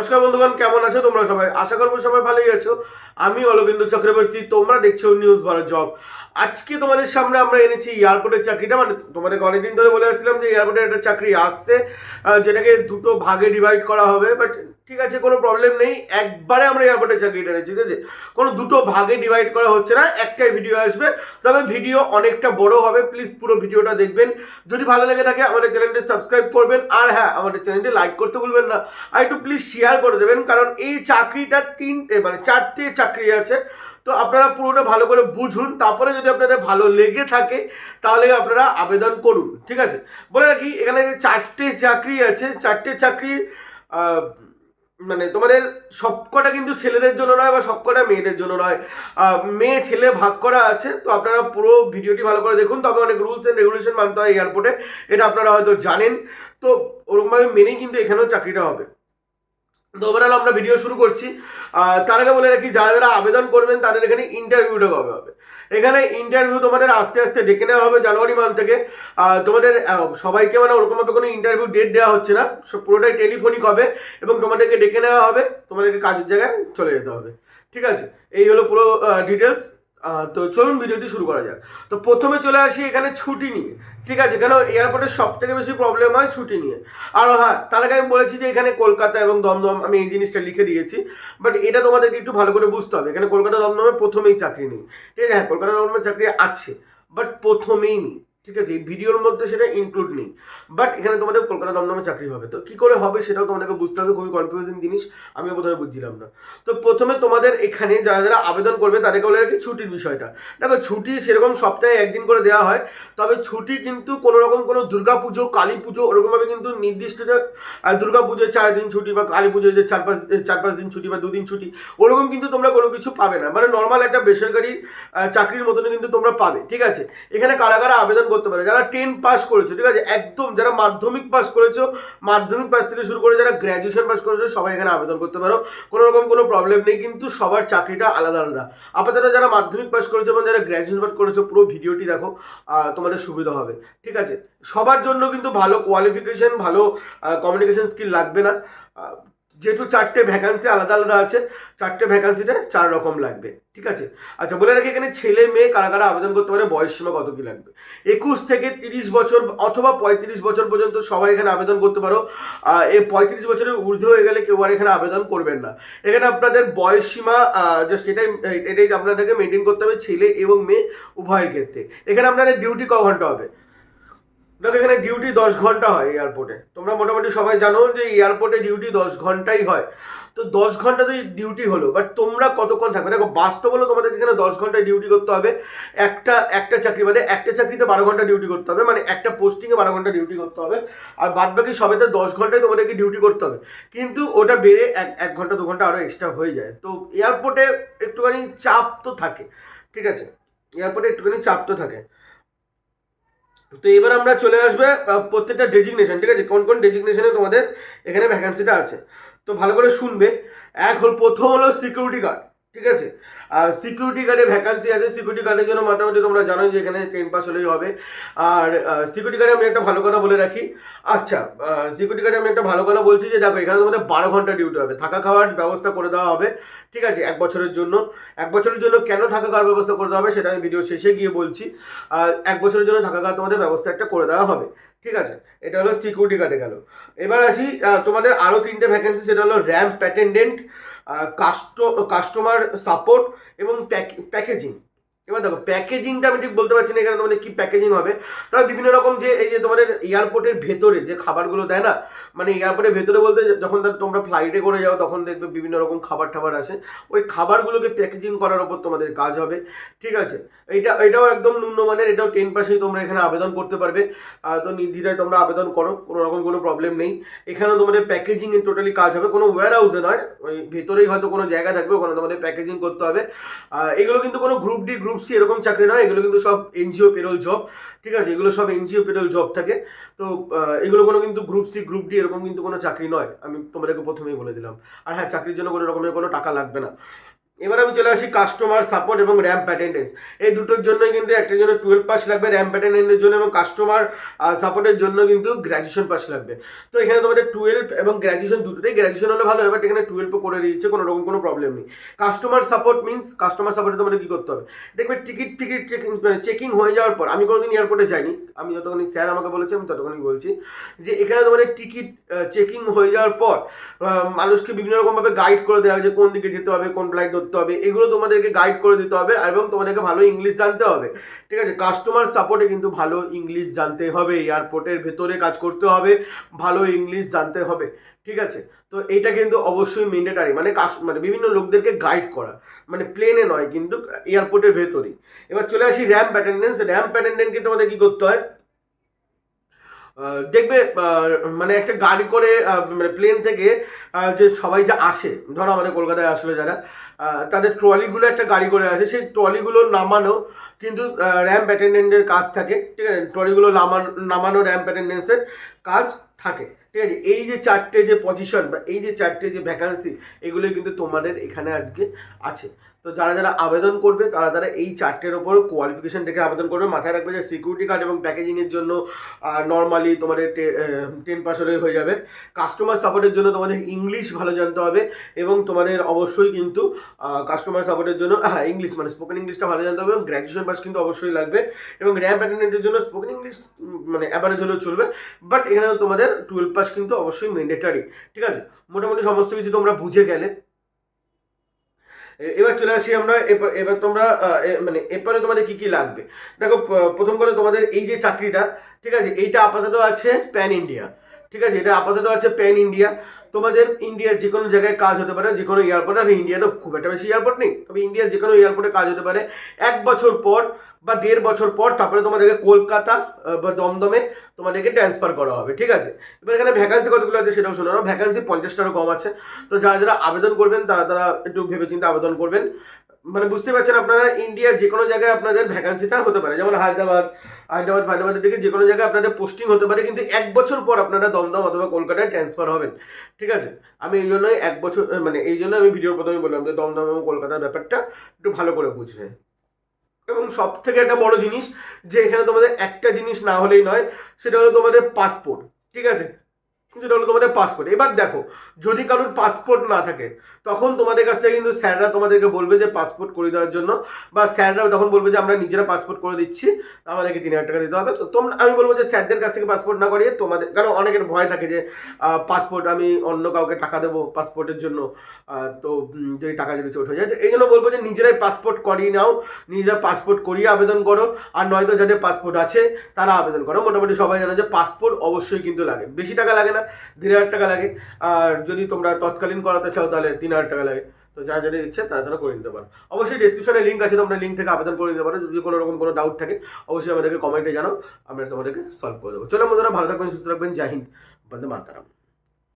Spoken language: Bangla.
নমস্কার বন্ধুগণ, কেমন আছো তোমরা সবাই? আশা করব সবাই ভালোই আছো। আমি অলকিন্দু চক্রবর্তী, তোমরা দেখছ নিউজ ভারত জব আজকে তোমাদের সামনে আমরা এনেছি এয়ারপোর্টের চাকরিটা মানে তোমাদের অনেকদিন ধরে বলে আসছিলাম যে এয়ারপোর্টের একটা চাকরি আসছে যেটাকে দুটো ভাগে ডিভাইড করা হবে বাট ঠিক আছে কোনো প্রবলেম নেই। একবারে আমরা এয়ারপোর্টের চাকরিটা এনেছি ঠিক আছে? কোনো দুটো ভাগে ডিভাইড করা হচ্ছে না একটাই ভিডিও আসবে। তবে ভিডিও অনেকটা বড় হবে প্লিজ পুরো ভিডিওটা দেখবেন। যদি ভালো লেগে থাকে আমাদের চ্যানেলটি সাবস্ক্রাইব করবেন। আর হ্যাঁ আমাদের চ্যানেলটি লাইক করতে ভুলবেন না। আর একটু প্লিজ শেয়ার করে দেবেন কারণ এই চাকরিটা তিনটে মানে চারটে চাকরি আছে। তো আপনারা পুরোটা ভালো করে বুঝুন তারপরে যদি আপনাদের ভালো লেগে থাকে তাহলে আপনারা আবেদন করুন ঠিক আছে? বলে রাখি এখানে যে চারটে চাকরি আছে চারটে চাকরি আহ, মানে তোমাদের সবকটা কিন্তু ছেলেদের জন্য নয় বা সবকটা মেয়েদের জন্য নয়। মেয়ে, ছেলে ভাগ করা আছে, তো আপনারা পুরো ভিডিওটি ভালো করে দেখুন। তবে অনেক রুলস অ্যান্ড রেগুলেশন মানতে হয় এয়ারপোর্টে এটা আপনারা হয়তো জানেন। তো ওরকমভাবে মেনেই কিন্তু এখানেও চাকরিটা হবে। তো ওভারঅল আমরা ভিডিও শুরু করছি। তার আগে বলে রাখি, যারা যারা আবেদন করবেন, তাদের এখানে ইন্টারভিউটা কবে হবে? এখানে ইন্টারভিউ তোমাদের আস্তে আস্তে ডেকে নেওয়া হবে জানুয়ারি মান্থ থেকে। তোমাদের সবাইকে মানে ওরকমভাবে কোনো ইন্টারভিউ ডেট দেওয়া হচ্ছে না। পুরোটাই টেলিফোনিক হবে এবং তোমাদেরকে ডেকে নেওয়া হবে। তোমাদেরকে কাজের জায়গায় চলে যেতে হবে। ঠিক আছে? এই হলো পুরো ডিটেলস তো চলুন ভিডিওটি শুরু করা যাক। তো প্রথমে চলে আসি এখানে ছুটি নিয়ে। ঠিক আছে? কেন এয়ারপোর্টে সব থেকে বেশি প্রবলেম হয় ছুটি নিয়ে। আর হ্যাঁ তার আগে আমি বলেছি যে এখানে কলকাতা এবং দমদম আমি এই জিনিসটা লিখে দিয়েছি। বাট এটা তোমাদেরকে একটু ভালো করে বুঝতে হবে। এখানে কলকাতা দমদমে প্রথমেই চাকরি নেই। ঠিক আছে? হ্যাঁ কলকাতা দমদমে চাকরি আছে বাট প্রথমেই নেই। ঠিক আছে, এই ভিডিওর মধ্যে সেটা ইনক্লুড নেই। বাট এখানে তোমাদের কলকাতা দমদমে চাকরি হবে। তো কি করে হবে সেটাও তোমাদেরকে বুঝতে হবে, খুবই কনফিউজিং জিনিস, আমিও প্রথমে বুঝছিলাম না। তো প্রথমে তোমাদের এখানে যারা যারা আবেদন করবে, তাদেরকে বলে রাখি ছুটির বিষয়টা। দেখো, ছুটি সেরকম সপ্তাহে একদিন করে দেওয়া হয়, তবে ছুটি কিন্তু কোনো রকম কোনো দুর্গা পুজো কালী পুজো ওরকমভাবে কিন্তু নির্দিষ্ট দুর্গা পুজোয় চার দিন ছুটি বা কালী পুজোয় যে চার পাঁচ চার পাঁচ দিন ছুটি বা দুদিন ছুটি, ওরকম কিন্তু তোমরা কোনো কিছু পাবে না। মানে নর্মাল একটা বেসরকারি চাকরির মতনই কিন্তু তোমরা পাবে, ঠিক আছে? এখানে কারা কারা আবেদন করতে পারে। যারা টেন পাস করেছ, ঠিক আছে? একদম যারা মাধ্যমিক পাস করেছ, মাধ্যমিক পাস থেকে শুরু করে যারা গ্র্যাজুয়েশন পাস করেছ, সবাই এখানে আবেদন করতে পারো। কোনো রকম কোনো প্রবলেম নেই, কিন্তু সবার চাকরিটা আলাদা আলাদা। আপাতত যারা মাধ্যমিক পাস করেছ এবং যারা গ্র্যাজুয়েশন পাস করেছ, পুরো ভিডিওটি দেখো তোমাদের সুবিধা হবে। ঠিক আছে? সবার জন্য কিন্তু ভালো কোয়ালিফিকেশন ভালো কমিউনিকেশন স্কিল লাগবে না। যেহেতু চারটে ভ্যাকান্সি আলাদা আলাদা আছে, চারটে ভ্যাকান্সিতে চার রকম লাগবে, ঠিক আছে? আচ্ছা বলে রাখি এখানে ছেলে মেয়ে কারা কারা আবেদন করতে পারে, বয়স সীমা কত কি লাগবে? একুশ থেকে তিরিশ বছর অথবা পঁয়ত্রিশ বছর পর্যন্ত সবাই এখানে আবেদন করতে পারো। এই পঁয়ত্রিশ বছরের ঊর্ধ্ব হয়ে গেলে কেউ আর এখানে আবেদন করবেন না। এখানে আপনাদের বয়স সীমা জাস্ট এটাই এটাই আপনাদেরকে মেনটেন করতে হবে, ছেলে এবং মেয়ে উভয়ের ক্ষেত্রে। এখানে আপনাদের ডিউটি ক ঘণ্টা হবে? দেখো, এখানে ডিউটি দশ ঘণ্টা হয় এয়ারপোর্টে তোমরা মোটামুটি সবাই জানো যে এয়ারপোর্টে ডিউটি দশ ঘন্টাই হয়। তো দশ ঘন্টাতেই ডিউটি হলো। বাট তোমরা কতক্ষণ থাকবে? দেখো বাস্তব হলো তোমাদের এখানে দশ ঘন্টায় ডিউটি করতে হবে। একটা একটা চাকরি বাদে একটা চাকরিতে বারো ঘণ্টা ডিউটি করতে হবে। মানে একটা পোস্টিংয়ে বারো ঘণ্টা ডিউটি করতে হবে। আর বাদ বাকি সবেতে দশ ঘন্টায় তোমাদেরকে ডিউটি করতে হবে। কিন্তু ওটা বেড়ে এক এক ঘণ্টা, দু ঘণ্টা আরও এক্সট্রা হয়ে যায়। তো এয়ারপোর্টে একটুখানি চাপ তো থাকে। ঠিক আছে? এয়ারপোর্টে একটুখানি চাপ তো থাকে। তো এবার আমরা চলে আসবে প্রত্যেকটা ডেজিগনেশন ঠিক আছে? কোন কোন ডেজিগনেশনে তোমাদের এখানে ভ্যাকান্সিটা আছে? তো ভালো করে শুনবে। এক হল, প্রথম হলো সিকিউরিটি গার্ড ঠিক আছে? আর সিকিউরিটি গার্ডে ভ্যাকান্সি আছে। সিকিউরিটি গার্ডের জন্য মোটামুটি তোমরা জানোই যে এখানে টেন পাস হলেই হবে। আর সিকিউরিটি গার্ডে আমি একটা ভালো কথা বলে রাখি। আচ্ছা সিকিউরিটি গার্ডে আমি একটা ভালো কথা বলছি যে দেখো, এখানে তোমাদের বারো ঘণ্টা ডিউটি হবে। থাকা খাওয়ার ব্যবস্থা করে দেওয়া হবে। ঠিক আছে, এক বছরের জন্য। এক বছরের জন্য কেন থাকা খাওয়ার ব্যবস্থা করে দেওয়া হবে সেটা আমি ভিডিও শেষে গিয়ে বলছি। আর এক বছরের জন্য থাকা খাওয়ার তোমাদের ব্যবস্থা একটা করে দেওয়া হবে। ঠিক আছে, এটা হলো সিকিউরিটি গার্ডে গেল। এবার আসি তোমাদের আরও তিনটে ভ্যাকেন্সি সেটা হলো র্যাম্প অ্যাটেন্ডেন্ট কাস্টো কাস্টমার সাপোর্ট এবং প্যাকেজিং এবার দেখো প্যাকেজিংটা আমি ঠিক বলতে পারছি না এখানে তোমাদের কী প্যাকেজিং হবে। তবে বিভিন্ন রকম যে এই যে তোমাদের এয়ারপোর্টের ভেতরে যে খাবারগুলো দেয় না মানে এয়ারপোর্টের ভেতরে বলতে যখন তোমরা ফ্লাইটে করে যাও, তখন দেখবে বিভিন্ন রকম খাবার টাবার আসে। ওই খাবারগুলোকে প্যাকেজিং করার ওপর তোমাদের কাজ হবে। ঠিক আছে? এইটা, এটাও একদম নিম্নমানের এটাও টেন পার্সেন্ট তোমরা এখানে আবেদন করতে পারবে। তো নির্দ্বিধায় তোমরা আবেদন করো, কোনো রকম কোনো প্রবলেম নেই। এখানেও তোমাদের প্যাকেজিং এর টোটালি কাজ হবে। কোনো ওয়্যার হাউসে নয়, ওই ভেতরেই হয়তো কোনো জায়গা থাকবে, ওখানে তোমাদের প্যাকেজিং করতে হবে। এগুলো কিন্তু কোনো গ্রুপ ডি গ্রুপ সি এরকম চাকরি নয়, এগুলো কিন্তু সব এনজিও পেরোল জব ঠিক আছে? এগুলো সব এনজিও পেরোল জব থাকে। তো এগুলো কোনো কিন্তু গ্রুপ সি গ্রুপ ডি এরকম কিন্তু কোনো চাকরি নয়, আমি তোমাদেরকে প্রথমেই বলে দিলাম। আর হ্যাঁ চাকরির জন্য কোনো রকমের কোনো টাকা লাগবে না। এবার আমি চলে আসি কাস্টমার সাপোর্ট এবং র্যাম্প অ্যাটেন্ডেন্স এই দুটোর জন্যই কিন্তু একটা জন্য টুয়েলভ পাস লাগবে র্যাম্প অ্যাটেন্ডেন্টের জন্য এবং কাস্টমার সাপোর্টের জন্য কিন্তু গ্র্যাজুয়েশন পাস লাগবে। তো এখানে তোমাদের টুয়েলভ এবং গ্র্যাজুয়েশন দুটোতেই গ্র্যাজুয়েশন হলে ভালো, এবার এখানে টুয়েলভও করে দিয়েছে, কোনো রকম কোনো প্রবলেম নেই। কাস্টমার সাপোর্ট মিনস কাস্টমার সাপোর্টে তোমাদের কী করতে হবে? দেখবে টিকিট টিকিট চেকিং চেকিং হয়ে যাওয়ার পর, আমি কোনোদিন এয়ারপোর্টে যাইনি, আমি যতক্ষণ স্যার আমাকে বলেছে, আমি ততক্ষণই বলছি যে এখানে তোমাদের টিকিট চেকিং হয়ে যাওয়ার পর মানুষকে বিভিন্ন রকমভাবে গাইড করে দেওয়া হয় যে কোন দিকে যেতে হবে, কোন ফ্লাইট ধরতে হবে, এগুলো তোমাদেরকে গাইড করে দিতে হবে এবং তোমাদেরকে ভালো ইংলিশ জানতে হবে। ঠিক আছে? কাস্টমার সাপোর্টে কিন্তু ভালো ইংলিশ জানতে হবে এয়ারপোর্টের ভেতরে কাজ করতে হবে, ভালো ইংলিশ জানতে হবে। ঠিক আছে? তো এইটা কিন্তু অবশ্যই মেন্ডেটারি মানে মানে বিভিন্ন লোকদেরকে গাইড করা। মানে প্লেনে নয়, কিন্তু এয়ারপোর্টের ভেতরেই। এবার চলে আসি র্যাম্প অ্যাটেন্ডেন্স র্যাম্প অ্যাটেন্ডেন্টকে তোমাদের কী করতে হয়? দেখবে মানে একটা গাড়ি করে মানে প্লেন থেকে যে সবাই যে আসে, ধরো আমাদের কলকাতায় আসলে যারা তাদের ট্রলিগুলো একটা গাড়ি করে আসে, সেই ট্রলিগুলো নামানো কিন্তু র্যাম্প অ্যাটেন্ডেন্টের কাজ থাকে, ঠিক আছে? ট্রলিগুলো নামানো নামানো র্যাম্প অ্যাটেন্ডেন্সের কাজ থাকে, ঠিক আছে? এই যে চারটে যে পজিশন বা এই যে চারটে যে ভ্যাকান্সি এগুলো কিন্তু তোমাদের এখানে আজকে আছে। তো যারা যারা আবেদন করবে, তারা তারা এই চারটের ওপর কোয়ালিফিকেশন দেখে আবেদন করবে। মাথায় রাখবে যে সিকিউরিটি গার্ড এবং প্যাকেজিংয়ের জন্য নর্মালি তোমাদের টেন পার্সেন্ট হয়ে যাবে। কাস্টমার সাপোর্টের জন্য তোমাদের ইংলিশ ভালো জানতে হবে এবং তোমাদের অবশ্যই কিন্তু কাস্টমার সাপোর্টের জন্য হ্যাঁ ইংলিশ মানে স্পোকেন ইংলিশটা ভালো জানতে হবে এবং গ্র্যাজুয়েশন পাস কিন্তু অবশ্যই লাগবে। এবং র্যাম্প অ্যাটেন্ডেন্টের জন্য স্পোকেন ইংলিশ মানে অ্যাভারেজ হলেও চলবে। বাট এখানে তোমাদের টুয়েলভ পাস কিন্তু অবশ্যই ম্যান্ডেটারি ঠিক আছে? মোটামুটি সমস্ত কিছু তোমরা বুঝে গেলে। এবার চলে আসি আমরা, এবার এবার তোমরা মানে এরপরে তোমাদের কি কি লাগবে? দেখো প্রথম করে তোমাদের এই যে চাকরিটা, ঠিক আছে, এইটা আপাতত আছে প্যান ইন্ডিয়া ঠিক আছে, এটা আপাতত আছে প্যান ইন্ডিয়া তোমাদের ইন্ডিয়ার যে কোনো জায়গায় কাজ হতে পারে যে কোনো এয়ারপোর্টে আর ইন্ডিয়াতে খুব একটা বেশি এয়ারপোর্ট নেই। তবে ইন্ডিয়ার যে কোনো এয়ারপোর্টে কাজ হতে পারে। এক বছর পর বা দেড় বছর পর তারপরে তোমাদেরকে কলকাতা বা দমদমে তোমাদেরকে ট্রান্সফার করা হবে, ঠিক আছে? এবার এখানে ভ্যাকান্সি কতগুলো আছে সেটাও শোনো না ভ্যাকান্সি পঞ্চাশটারও কম আছে। তো যারা যারা আবেদন করবেন, তারা তারা একটু ভেবেচিন্তে আবেদন করবেন। মানে বুঝতে পারছেন আপনারা ইন্ডিয়ার যে কোনো জায়গায় আপনাদের ভ্যাকান্সিটা হতে পারে। যেমন হায়দ্রাবাদ হায়দ্রাবাদ, হায়দ্রাবাদের দিকে যে কোনো জায়গায় আপনাদের পোস্টিং হতে পারে, কিন্তু এক বছর পর আপনারা দমদম অথবা কলকাতায় ট্রান্সফার হবেন। ঠিক আছে? আমি এই জন্যই এক বছর মানে এই জন্য আমি ভিডিওর প্রথমে বললাম যে দমদম এবং কলকাতার ব্যাপারটা একটু ভালো করে বুঝবে। এবং সব থেকে একটা বড় জিনিস যে এখানে তোমাদের একটা জিনিস না হলেই নয়, সেটা হলো তোমাদের পাসপোর্ট ঠিক আছে? যেটা হলো তোমাদের পাসপোর্ট এবার দেখো, যদি কারোর পাসপোর্ট না থাকে, তখন তোমাদের কাছ থেকে কিন্তু স্যাররা তোমাদেরকে বলবে যে পাসপোর্ট করে দেওয়ার জন্য, বা স্যাররাও তখন বলবে যে আমরা নিজেরা পাসপোর্ট করে দিচ্ছি, আমাদেরকে তিন হাজার টাকা দিতে হবে। তো তোমরা, আমি বলব যে স্যারদের কাছ থেকে পাসপোর্ট না করিয়ে তোমাদের, কারণ অনেকের ভয় থাকে যে পাসপোর্ট আমি অন্য কাউকে টাকা দেবো পাসপোর্টের জন্য তো যদি টাকা যদি চোট হয়ে যায়। এই জন্য বলব যে নিজেরাই পাসপোর্ট করিয়ে নাও, নিজেরা পাসপোর্ট করিয়ে আবেদন করো, আর নয়তো যাদের পাসপোর্ট আছে, তারা আবেদন করো। মোটামুটি সবাই জানো যে পাসপোর্ট অবশ্যই কিন্তু লাগে। বেশি টাকা লাগে না দেড় হাজার টাকা লাগে। আর যদি তোমরা তৎকালীন করাতে চাও, তাহলে তিন হাজার টাকা লাগে। তো যা যাদের ইচ্ছে, তারা তারা করে নিতে পারো। অবশ্যই ডিসক্রিপশনে লিঙ্ক আছে, তোমরা লিঙ্ক থেকে আবেদন করে নিতে পারো। যদি কোনো রকম কোনো ডাউট থাকে, অবশ্যই আমাদেরকে কমেন্টে জানাও। আমরা তোমাদেরকে সলভ করে দেবো। চলো বন্ধুরা, ভালো থাকবেন, সুস্থ থাকবেন। জাহিদ বন্দে মাতারাম।